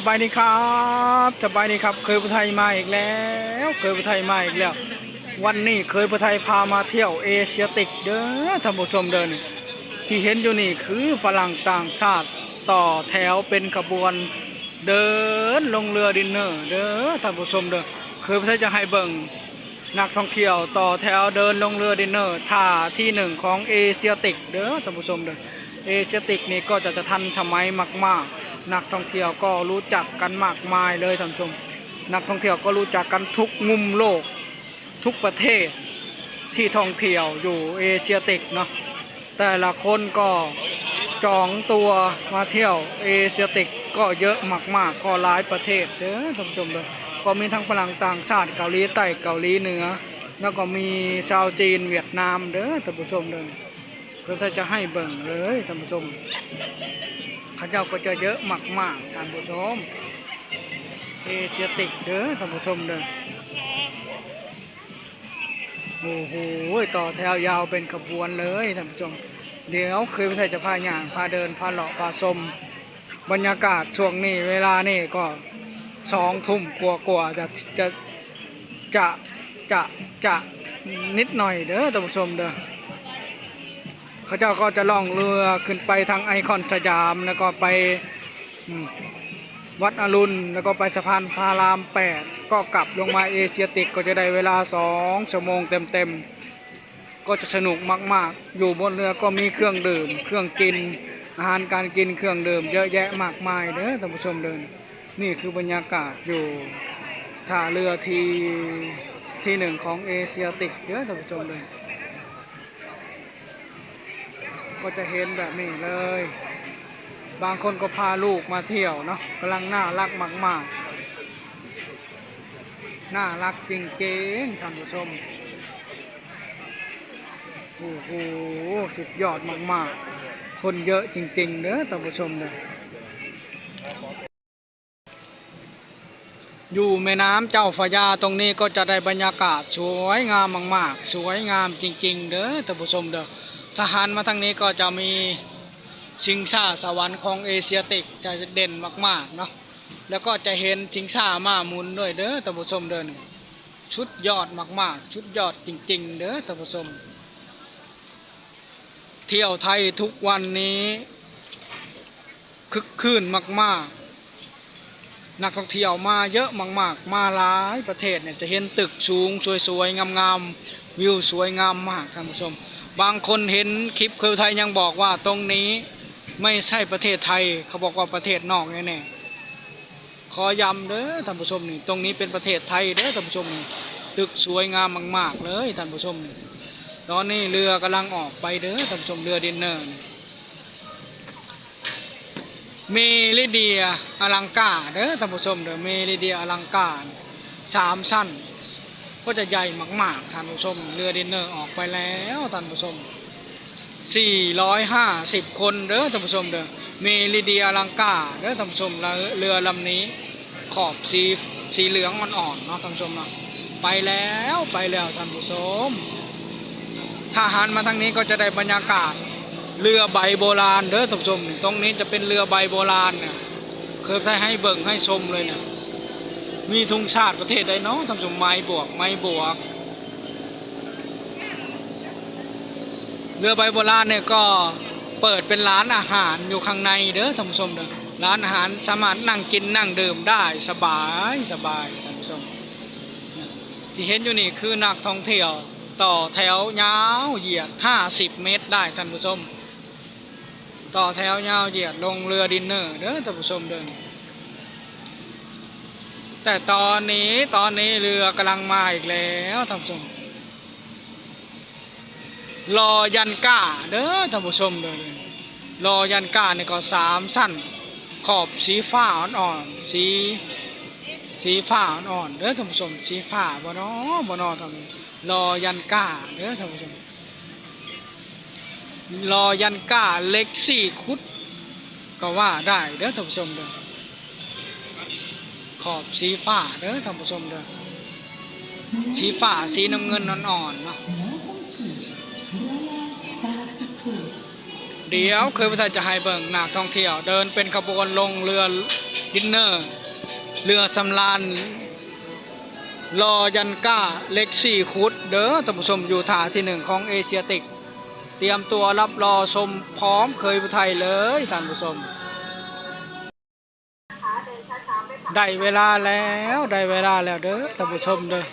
สบายดีครับ สบายดีครับ เคยประไทยมาอีกแล้ว เคยประไทยมาอีกแล้ว วันนี้เคยประไทยพามาเที่ยวเอเชียติกเด้อท่านผู้ชมเดินที่เห็นอยู่นี่คือฝรั่งต่างชาติต่อแถวเป็นขบวนเดินลงเรือดินเนอร์เด้อท่านผู้ชมเด้อเคยประไทยจะให้เบิ่งนักท่องเที่ยวต่อแถวเดินลงเรือดินเนอร์ท่าที่หนึ่งของเอเชียติกเด้อท่านผู้ชมเด้อเอเชียติกนี่ก็จะจะทันสมัยมากๆ นักท่องเที่ยวก็รู้จักกันมากมายเลยท่านผู้ชม นักท่องเที่ยวก็รู้จักกันทุกมุมโลก ทุกประเทศที่ท่องเที่ยวอยู่เอเชียติกเนาะแต่ละคนก็จองตัวมาเที่ยวเอเชียติกก็เยอะมากๆ ก็หลายประเทศเด้อท่านผู้ชมเลยก็มีทั้งฝรั่งต่างชาติเกาหลีใต้เกาหลีเหนือ แล้วก็มีชาวจีนเวียดนามเด้อท่านผู้ชมเลยเพื่อจะให้เบิ่งเลยท่านผู้ชม เขาเจ้าก็จะเยอะมากๆท่านผู้ชมเอเชียติกเด้อท่านผู้ชมเด้อโอ้โหต่อแถวยาวเป็นขบวนเลยท่านผู้ชม เดี๋ยวคือพระจะพาหย่างพาเดินพาเลาะพาชมบรรยากาศช่วงนี้เวลานี่ก็สองทุ่มกลัวกว่าๆจะจะจะจะจะนิดหน่อยเด้อท่านผู้ชมเด้อ เขาเจ้าก็จะล่องเรือขึ้นไปทางไอคอนสยามแล้วก็ไปวัดอรุณแล้วก็ไปสะพานพารามแปดก็กลับลงมาเอเชียติกก็จะได้เวลาสองชั่วโมงเต็มๆ ก็จะสนุกมากๆ อยู่บนเรือก็มีเครื่องดื่ม เครื่องกิน อาหารการกินเครื่องดื่มเยอะแยะมากมายเด้อท่านผู้ชมเดิน นี่คือบรรยากาศอยู่ท่าเรือทีที่หนึ่งของเอเชียติกเด้อท่านผู้ชมเลย ก็จะเห็นแบบนี้เลย บางคนก็พาลูกมาเที่ยวเนาะกำลังน่ารักมากๆ น่ารักจริงๆท่านผู้ชมโอ้โหสุดยอดมากๆ คนเยอะจริงๆเด้อท่านผู้ชมเลยอยู่แม่น้ำเจ้าพระยาตรงนี้ก็จะได้บรรยากาศสวยงามมาก ๆ สวยงามจริง ๆ เด้อท่านผู้ชมเด้อ ทหารมาทางนี้ก็จะมีชิงชาสวรรค์ของเอเชียติกจะเด่นมากๆเนาะแล้วก็จะเห็นชิงช้ามาหมุนด้วยเด้อท่านผู้ชมเด้อนี่ชุดยอดมากๆ ชุดยอดจริง ๆ เด้อท่านผู้ชม เที่ยวไทยทุกวันนี้คึกคืนมากๆ นักท่องเที่ยวมาเยอะมาก ๆ มาหลายประเทศเนี่ยจะเห็นตึกสูงสวยๆงามๆวิวสวยงามมากท่านผู้ชม บางคนเห็นคลิปเคยไทยยังบอกว่าตรงนี้ไม่ใช่ประเทศไทย เขาบอกว่าประเทศนอกแน่ๆขอย้ำเด้อท่านผู้ชมนี่ตรงนี้เป็นประเทศไทยเด้อท่านผู้ชมนี่ตึกสวยงามมาก ๆ เลยท่านผู้ชมนี่ตอนนี้เรือกำลังออกไปเด้อท่านผู้ชมเรือดินเนอร์เมลิเดียอลังกาเด้อท่านผู้ชมเด้อเมลิเดียอลังการสามชั้น ก็จะใหญ่มากๆท่านผู้ชม เรือดินเนอร์ออกไปแล้วท่านผู้ชม 450 คนเด้อท่านผู้ชมเด้อเมลิเดียลังกาเด้อท่านผู้ชมเรือลำนี้ขอบสีสีเหลืองอ่อนๆเนาะท่านผู้ชมเนาะไปแล้วไปแล้วท่านผู้ชมถ้าหันมาทางนี้ก็จะได้บรรยากาศเรือใบโบราณเด้อท่านผู้ชม ตรงนี้จะเป็นเรือใบโบราณเนี่ยเคยใช้ให้เบิ่งให้ชมเลยเนี่ย มีธงชาติประเทศใดเนาะท่านผู้ชมไม้บวกไม้บวก เรือใบโบราณเนี่ยก็เปิดเป็นร้านอาหารอยู่ข้างในเด้อท่านผู้ชมเด้อร้านอาหารสามารถนั่งกินนั่งดื่มได้สบายสบายท่านผู้ชมที่เห็นอยู่นี่คือนักท่องเที่ยวต่อแถวยาวเหยียด 50 เมตรได้ท่านผู้ชม ต่อแถวยาวเหยียดลงเรือดินเนอร์เด้อท่านผู้ชมเดิน แต่ตอนนี้ตอนนี้เรือกำลังมาอีกแล้วท่านผู้ชมรอยันก้าเด้อท่านผู้ชมเดินรอยันก้าเนี่ยก็สามสั้น ขอบสีฟ้าอ่อนๆสีสีฟ้าอ่อนๆเด้อท่านผู้ชมสีฟ้าบ่นาะบ่นาะท่านผู้ชมรอยันก้าเด้อท่านผู้ชมรอยันก้าเล็กสี่คุด ก็ว่าได้เด้อท่านผู้ชมเด้อ ขอบสีฟ้าเด้อท่านผู้ชมเด้อสีฟ้าสีน้ำเงินอ่อนๆเนาะ Welcome to Royal Galaxy Cruise. เดี๋ยวเคยพระไทยจะให้เบิ่งนักท่องเที่ยว เดินเป็นขบวนลงเรือดินเนอร์ เรือสำราญรอยันก้าเล็กสี่คุดเด้อท่านผู้ชมอยู่ท่าที่หนึ่งของเอเชียติก เตรียมตัวรับรอชมพร้อมเคยพระไทยเลยท่านผู้ชม ได้เวลาแล้วได้เวลาแล้วเด้อท่านผู้ชมเด้อ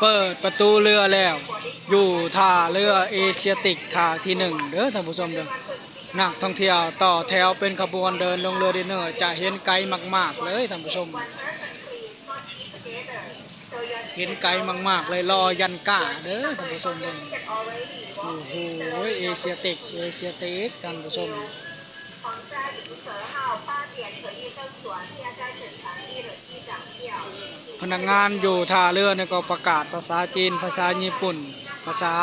เปิดประตูเรือแล้ว อยู่ท่าเรือเอเชียติกท่าที่หนึ่งเด้อท่านผู้ชมเด้อนักท่องเที่ยวต่อแถวเป็นขบวนเดินลงเรือดินเนอร์จะเห็นไกลมาก ๆ เลยท่านผู้ชม เห็นไกลมาก ๆ เลยรอยันก้าเด้อท่านผู้ชมเด้อโอ้โหเอเชียติกเอเชียติกท่านผู้ชมของจ้าเสือเฮาป้าเตียนเสือยีเติ้งสวนที่อจ พนักงานอยู่ท่าเรือเนี่ยก็ประกาศภาษาจีน ภาษาญี่ปุ่น ภาษา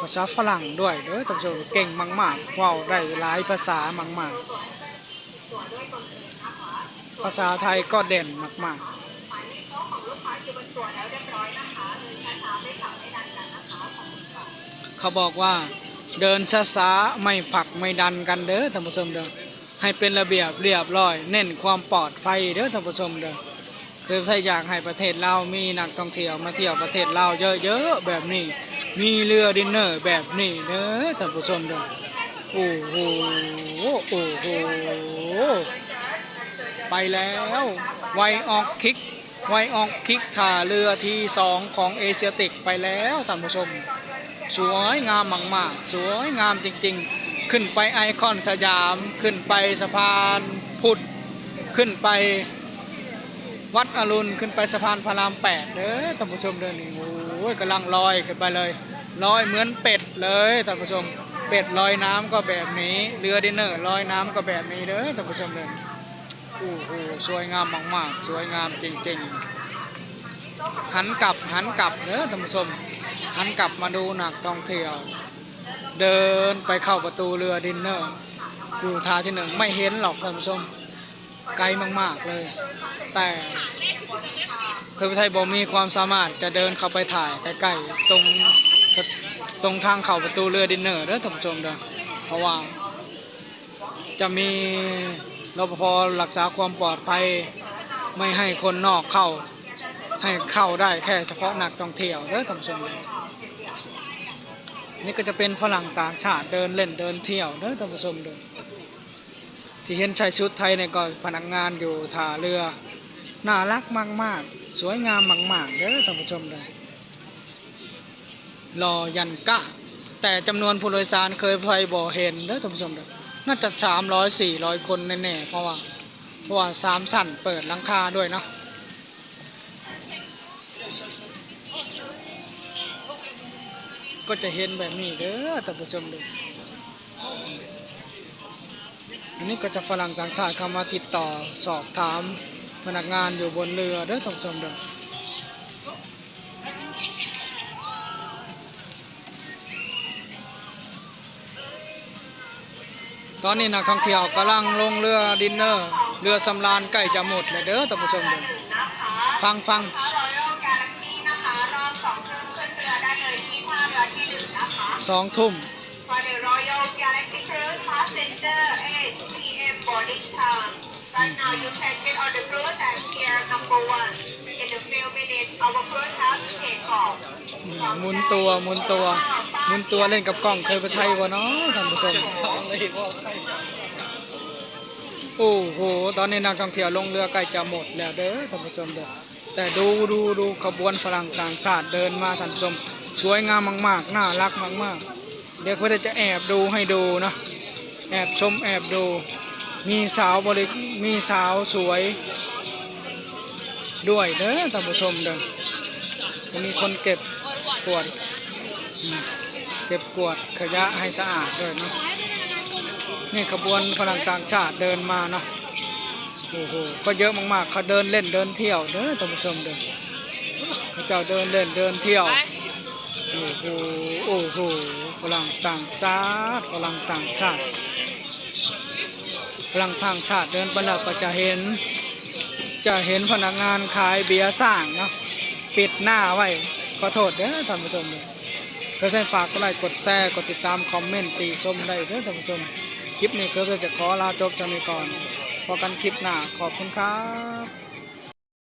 ภาษาฝรั่งด้วยเด้อท่านผู้ชมเก่งมากๆว้าวได้หลายภาษามากๆ ภาษาไทยก็เด่นมากๆเขาบอกว่าเดินช้าๆไม่ผักไม่ดันกันเด้อท่านผู้ชมเด้อให้เป็นระเบียบเรียบร้อย เน้นความปลอดภัยเด้อท่านผู้ชมเด้อ คือถ้าอยากให้ประเทศเรามีนักท่องเที่ยวมาเที่ยวประเทศเราเยอะๆแบบนี้ มีเรือดินเนอร์แบบนี้เด้อท่านผู้ชมเด้อโอ้โหโอ้โหไปแล้วไวออกคิกไวออกคิกท่าเรือที่สองของเอเชียติกไปแล้วท่านผู้ชม สวยงามมากๆสวยงามจริงๆ ขึ้นไปไอคอนสยามขึ้นไปสะพานพุทธขึ้นไป วัดอรุณขึ้นไปสะพานพระรามแปดเด้อท่านผู้ชมเด้อนี่โอ้ยกำลังลอยขึ้นไปเลยลอยเหมือนเป็ดเลยท่านผู้ชมเป็ดลอยน้ำก็แบบนี้เรือดินเนอร์ลอยน้ำก็แบบนี้เด้อท่านผู้ชมเด้อโอ้โหสวยงามมากๆ สวยงามจริงๆ หันกลับหันกลับเด้อท่านผู้ชมหันกลับมาดูหนักท่องเที่ยว เดินไปเข้าประตูเรือดินเนอร์อยู่ท่าที่หนึ่งไม่เห็นหรอกท่านผู้ชม ไกลมากๆเลย แต่คือไทยบอกมีความสามารถจะเดินเข้าไปถ่ายใกล้ๆตรงตรงทางเข้าประตูเรือดินเนอร์เด้อท่านผู้ชมเด้อเพราะว่า จะมีรปภรักษาความปลอดภัยไม่ให้คนนอกเข้า ให้เข้าได้แค่เฉพาะนักท่องเที่ยวเด้อท่านผู้ชมเด้อนี่ก็จะเป็นฝรั่งต่างชาติเดินเล่นเดินเที่ยวเด้อท่านผู้ชมเด้อ ที่เห็นใส่ชุดไทยเนี่ยก็พนักงานอยู่ท่าเรือ น่ารักมาก ๆ สวยงามมาก ๆเด้อท่านผู้ชมเด้อรอยันกะ แต่จำนวนผู้โดยสารเคยไปบ่เห็นเด้อท่านผู้ชมเด้อน่าจะสามร้อยสี่ร้อยคนแน่ๆเพราะว่าเพราะว่าสามสั่นเปิดลังคาด้วยเนาะก็จะเห็นแบบนี้เด้อท่านผู้ชมเด้อ อันนี้ก็จะฝรั่งต่างชาติเข้ามาติดต่อสอบถามพนักงานอยู่บนเรือเด้อท่านผู้ชมเด้อตอนนี้นักท่องเที่ยวกำลังลงเรือดินเนอร์ เรือสำราญใกล้จะหมดเลยเด้อท่านผู้ชมเด้อฟังฟังสองทุ่ม Galaxy cruise passenger 8 p.m. boarding time. Right now you can get on the cruise and here number one. In a few minutes our cruise has to take off. หมุนตัวหมุนตัวหมุนตัวเล่นกับกล้องเคยไปไทยวะเนาะท่านผู้ชมโอ้โหตอนนี้นักท่องเที่ยวลงเรือใกล้จะหมดแล้วเด้อท่านผู้ชมเด้อแต่ดูดูดูขบวนฝรั่งต่างชาติเดินมาท่านผู้ชม สวยงามมากๆน่ารักมากๆ เดี๋ยวเพื่อจะแอบดูให้ดูเนาะแอบชมแอบดู มีสาวบริมีสาวสวย ด้วยเด้อท่านผู้ชมเด้อมีคนเก็บกวด เก็บกวดขยะให้สะอาดด้วยเนาะนี่ขบวนฝรั่งต่างชาติเดินมาเนาะโอ้โหก็เยอะมากๆเขาเดินเล่นเดินเที่ยวเด้อท่านผู้ชมเด้อเขาเจ้าเดินเล่นเดินเที่ยว โอ้โหโอ้โหฝรั่งต่างชาติฝรั่งต่างชาติฝรั่งต่างชาติเดินไปแล้วก็จะเห็น จะเห็นพนักงานขายเบียร์สร้างเนาะปิดหน้าไว้ขอโทษเด้อท่านผู้ชมเด้อก็ใส่ฝากกดไลค์กดแชร์กดติดตามคอมเมนต์ตีชมได้เด้อท่านผู้ชมคลิปนี้เคยเพื่อจะขอลาจบจะมีก่อนพอกันคลิปหน้าขอบคุณครับ